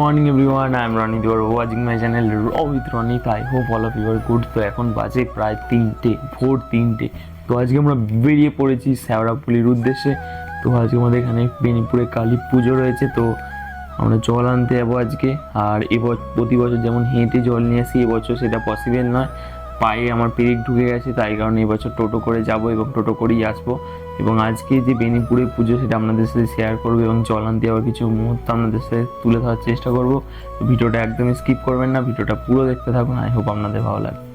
morning everyone I am Ronnie you watching my channel with Ronnie, I hope all of you are তো এখন বাজে প্রায় তিনটে ভোর তিনটে। তো আজকে আমরা বেরিয়ে পড়েছি শ্যাওড়াপুলির উদ্দেশ্যে। তো আজকে আমাদের এখানে বেনিপুরে কালী পুজো রয়েছে। তো আমরা জল আনতে যাব আজকে। আর এবছর প্রতি বছর যেমন হেঁটে জল নিয়ে আসি এবছর সেটা পসিবল নয়। পায়ে আমার পেরেক ঢুকে গেছে, তাই কারণে এবছর টোটো করে যাব এবং টোটো করেই আসব। এবং আজকে যে বেনিপুরে পুজো সেটা আপনাদের সাথে শেয়ার করব এবং দেওয়ার যাওয়ার কিছু মুহূর্ত আপনাদের সাথে তুলে ধরার চেষ্টা করব। ভিডিওটা একদমই স্কিপ করবেন না, ভিডিওটা পুরো দেখতে থাকুন। আই হোপ আপনাদের ভালো লাগে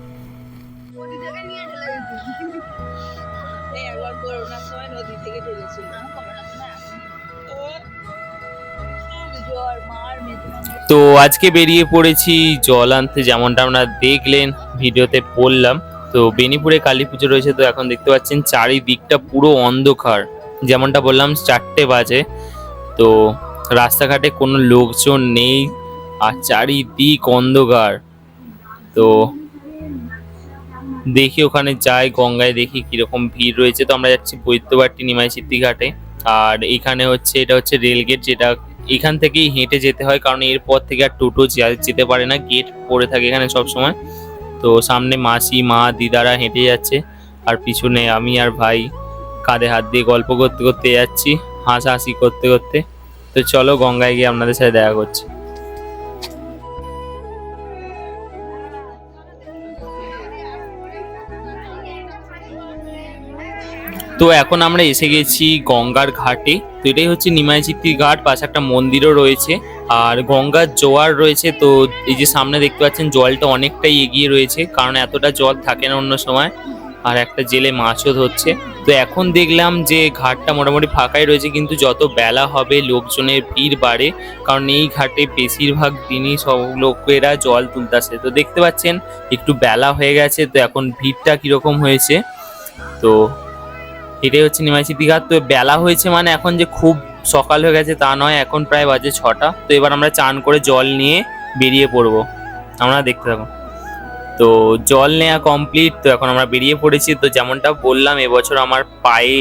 তো আজকে বেরিয়ে পড়েছি জল আনতে, যেমনটা আমরা দেখলেন, ভিডিওতে বললাম। তো বেনিপুরে কালী পুজো রয়েছে, তো এখন দেখতে পাচ্ছেন চারিদিকটা পুরো অন্ধকার। যেমনটা বললাম, চারটে বাজে। তো রাস্তাঘাটে কোনো লোকজন নেই, আর চারিদিক অন্ধকার। তো দেখি ওখানে যাই, গঙ্গায় দেখি কীরকম ভিড় রয়েছে। তো আমরা যাচ্ছি বৈদ্যবাটি নিমাই ঘাটে আর এখানে হচ্ছে, এটা হচ্ছে রেলগেট, যেটা এখান থেকেই হেঁটে যেতে হয়, কারণ এরপর থেকে আর টোটো যেতে পারে না গেট পড়ে থাকে এখানে সব সময় তো সামনে মাসি, মা, দিদারা হেঁটে যাচ্ছে, আর পিছনে আমি আর ভাই কাঁধে হাত দিয়ে গল্প করতে করতে যাচ্ছি, হাসাহাসি করতে করতে। তো চলো গঙ্গায় গিয়ে আপনাদের সাথে দেখা করছি। তো এখন আমরা এসে গেছি গঙ্গার ঘাটে। তো এটাই হচ্ছে নিমাইচিত্তির ঘাট, পাশে একটা মন্দিরও রয়েছে। আর গঙ্গার জোয়ার রয়েছে, তো এই যে সামনে দেখতে পাচ্ছেন জলটা অনেকটাই এগিয়ে রয়েছে, কারণ এতটা জল থাকে না অন্য সময়। আর একটা জেলে মাছও ধরছে। তো এখন দেখলাম যে ঘাটটা মোটামুটি ফাঁকাই রয়েছে, কিন্তু যত বেলা হবে লোকজনের ভিড় বাড়ে, কারণ এই ঘাটে বেশিরভাগ দিনই সব লোকেরা জল তুলতেছে তো দেখতে পাচ্ছেন, একটু বেলা হয়ে গেছে, তো এখন ভিড়টা কীরকম হয়েছে? তো এটাই হচ্ছে নিমাইচিতি দীঘা তো বেলা হয়েছে মানে এখন যে খুব সকাল হয়ে গেছে তা নয়, এখন প্রায় বাজে ছটা। তো এবার আমরা চান করে জল নিয়ে বেরিয়ে পড়ব। আমরা দেখতে থাকুন তো জল নেওয়া কমপ্লিট তো এখন আমরা বেরিয়ে পড়েছি। তো যেমনটা বললাম, এবছর আমার পায়ে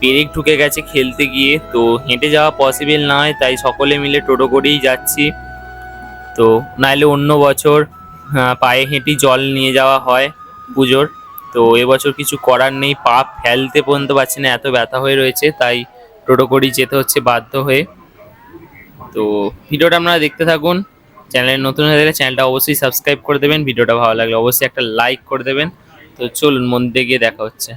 পেরেক ঢুকে গেছে খেলতে গিয়ে। তো হেঁটে যাওয়া পসিবল নয় তাই সকলে মিলে টোটো করেই যাচ্ছি। তো নাইলে অন্য বছর পায়ে হেঁটে জল নিয়ে যাওয়া হয় পুজোর। তো এবছর কিছু করার নেই, পা ফেলতে পর্যন্ত পারছি না, এত ব্যথা হয়ে রয়েছে, তাই টোটো করেই যেতে হচ্ছে বাধ্য হয়ে। তো ভিডিওটা আপনারা দেখতে থাকুন, চ্যানেলে নতুন হয়ে গেলে চ্যানেলটা অবশ্যই সাবস্ক্রাইব করে দেবেন, ভিডিওটা ভালো লাগলে অবশ্যই একটা লাইক করে দেবেন। তো চলুন মন্দিরে গিয়ে দেখা হচ্ছে।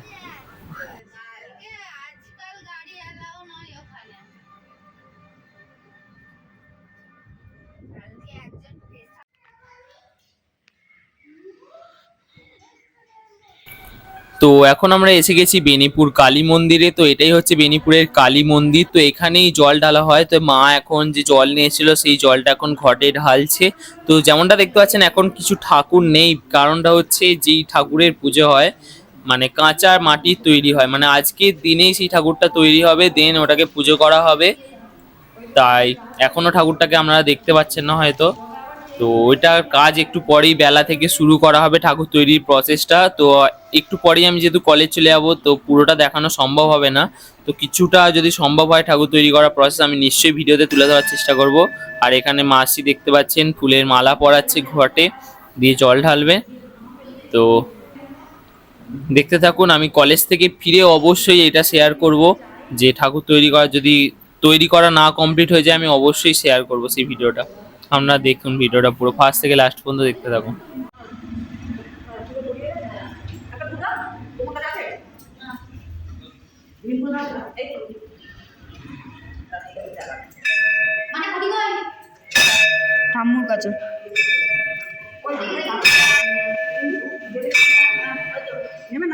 তো এখন আমরা এসে গেছি বেনিপুর কালী মন্দিরে। তো এটাই হচ্ছে বেনিপুরের কালী মন্দির। তো এখানেই জল ঢালা হয়। তো মা এখন যে জল নিয়েছিল, সেই জলটা এখন ঘটে ঢালছে। তো যেমনটা দেখতে পাচ্ছেন, এখন কিছু ঠাকুর নেই। কারণটা হচ্ছে যেই ঠাকুরের পুজো হয় মানে কাঁচা মাটির তৈরি হয়। মানে আজকের দিনেই সেই ঠাকুরটা তৈরি হবে, দেন ওটাকে পুজো করা হবে। তাই এখনও ঠাকুরটাকে আপনারা দেখতে পাচ্ছেন না হয়তো। তো ওইটার কাজ একটু পরেই বেলা থেকে শুরু করা হবে ঠাকুর তৈরির প্রসেসটা তো একটু পরেই আমি যেহেতু কলেজ চলে যাব, তো পুরোটা দেখানো সম্ভব হবে না। তো কিছুটা যদি সম্ভব হয় ঠাকুর তৈরি করার প্রসেস আমি নিশ্চয়ই ভিডিওতে তুলে ধরার চেষ্টা করব। আর এখানে মাসি দেখতে পাচ্ছেন, ফুলের মালা পরাচ্ছে ঘটে, দিয়ে জল ঢালবে। তো দেখতে থাকুন, আমি কলেজ থেকে ফিরে অবশ্যই এটা শেয়ার করব। যে ঠাকুর তৈরি করা, যদি তৈরি করা না কমপ্লিট হয়ে যায়, আমি অবশ্যই শেয়ার করব সেই ভিডিওটা। আপনারা দেখুন ভিডিওটা পুরো ফার্স্ট থেকে লাস্ট পর্যন্ত দেখতে থাকুন। নেবে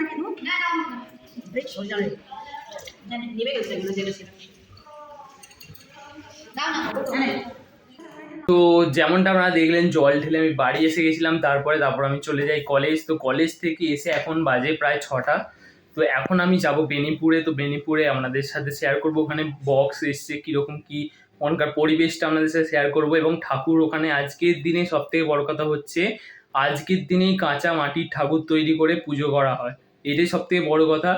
গেছে তো যেমনটা আপনারা দেখলেন, জল ঢেলে আমি বাড়ি এসে গেছিলাম, তারপরে তারপর আমি চলে যাই কলেজ তো কলেজ থেকে এসে এখন বাজে প্রায় ছটা। তো এখন আমি যাব বেনিপুরে। তো বেনিপুরে আপনাদের সাথে শেয়ার করব। ওখানে বক্স এসছে, কীরকম কী ওখানকার পরিবেশটা আপনাদের সাথে শেয়ার করব। এবং ঠাকুর ওখানে আজকের দিনে সব থেকে বড় কথা হচ্ছে, আজকের দিনেই কাঁচা মাটির ঠাকুর তৈরি করে পুজো করা হয়। এটাই সব থেকে বড় কথা।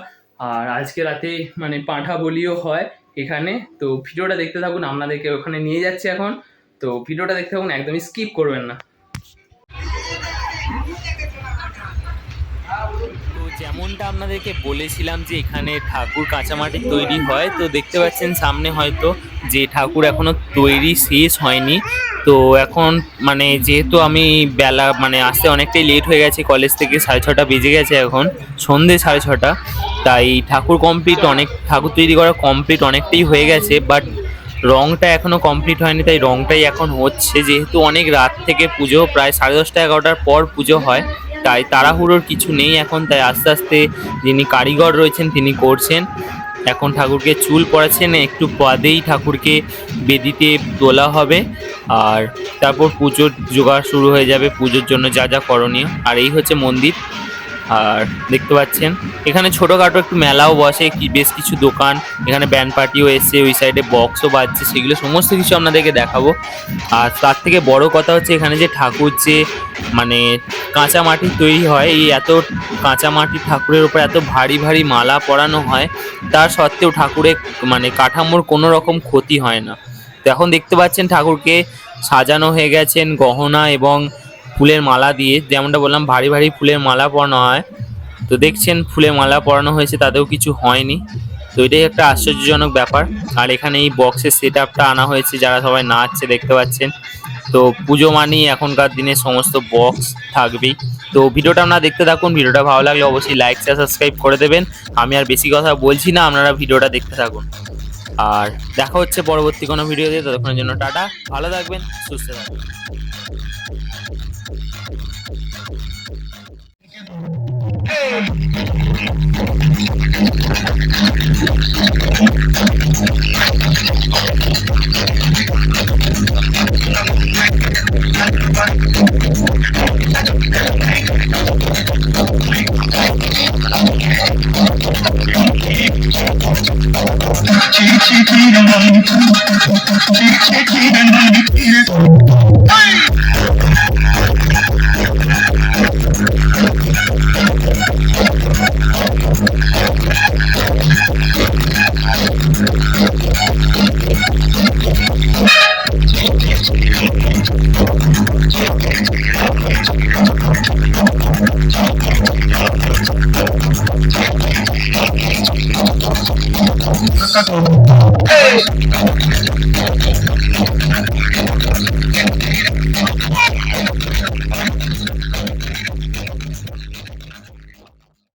আর আজকে রাতে মানে পাঁঠা বলিও হয় এখানে। তো ভিডিওটা দেখতে থাকুন, আপনাদেরকে ওখানে নিয়ে যাচ্ছে এখন। তো ভিডিওটা দেখতে থাকুন, একদমই স্কিপ করবেন না। যেমনটা আপনাদেরকে বলেছিলাম যে এখানে ঠাকুর কাঁচামাটির তৈরি হয়, তো দেখতে পাচ্ছেন সামনে হয়তো যে ঠাকুর এখনও তৈরি শেষ হয়নি। তো এখন মানে যেহেতু আমি বেলা মানে আসতে অনেকটাই লেট হয়ে গেছে কলেজ থেকে সাড়ে ছটা বেজে গেছে এখন, সন্ধে সাড়ে ছটা, তাই ঠাকুর কমপ্লিট অনেক, ঠাকুর তৈরি করা কমপ্লিট অনেকটাই হয়ে গেছে বাট রংটা এখনও কমপ্লিট হয়নি, তাই রংটাই এখন হচ্ছে। যেহেতু অনেক রাত থেকে পুজো, প্রায় সাড়ে দশটা এগারোটার পর পুজো হয়, তাই তাড়াহুড়োর কিছু নেই এখন। তাই আস্তে আস্তে যিনি কারিগর রয়েছেন, তিনি করছেন। এখন ঠাকুরকে চুল পড়াচ্ছেন, একটু বাদেই ঠাকুরকে বেদিতে তোলা হবে। আর তারপর পুজোর জোগাড় শুরু হয়ে যাবে, পুজোর জন্য যা যা করণীয়। আর এই হচ্ছে মন্দির। আর দেখতে পাচ্ছেন, এখানে ছোটোখাটো একটু মেলাও বসে বেশ কিছু দোকান, এখানে ব্যান্ড পার্টিও এসছে, ওই সাইডে বক্সও বাজছে, সেগুলো সমস্ত কিছু আপনাদেরকে দেখাবো। আর তার থেকে বড় কথা হচ্ছে এখানে যে ঠাকুর যে মানে কাঁচা মাটির তৈরি হয়, এই এত কাঁচা মাটির ঠাকুরের উপর এত ভারী ভারী মালা পরানো হয়, তার সত্ত্বেও ঠাকুরের মানে কাঠামোর কোনো রকম ক্ষতি হয় না। তো এখন দেখতে পাচ্ছেন ঠাকুরকে সাজানো হয়ে গেছেন গহনা এবং ফুলের মালা দিয়ে, যেমনটা বললাম, ভারী ভারী ফুলের মালা পরানো হয়। তো দেখছেন, ফুলের মালা পরানো হয়েছে, তাতেও কিছু হয়নি। তো এটাই একটা আশ্চর্যজনক ব্যাপার। আর এখানে এই বক্সের সেট আপটা আনা হয়েছে, যারা সবাই নাচছে, দেখতে পাচ্ছেন। তো পুজো মানেই এখনকার দিনে সমস্ত বক্স থাকবেই। তো ভিডিওটা আপনারা দেখতে থাকুন, ভিডিওটা ভালো লাগলে অবশ্যই লাইক শেয়ার সাবস্ক্রাইব করে দেবেন। আমি আর বেশি কথা বলছি না, আপনারা ভিডিওটা দেখতে থাকুন। আর দেখা হচ্ছে পরবর্তী কোনো ভিডিওতে, ততক্ষণের জন্য টাটা, ভালো থাকবেন, সুস্থ থাকবেন। Hey! Hey!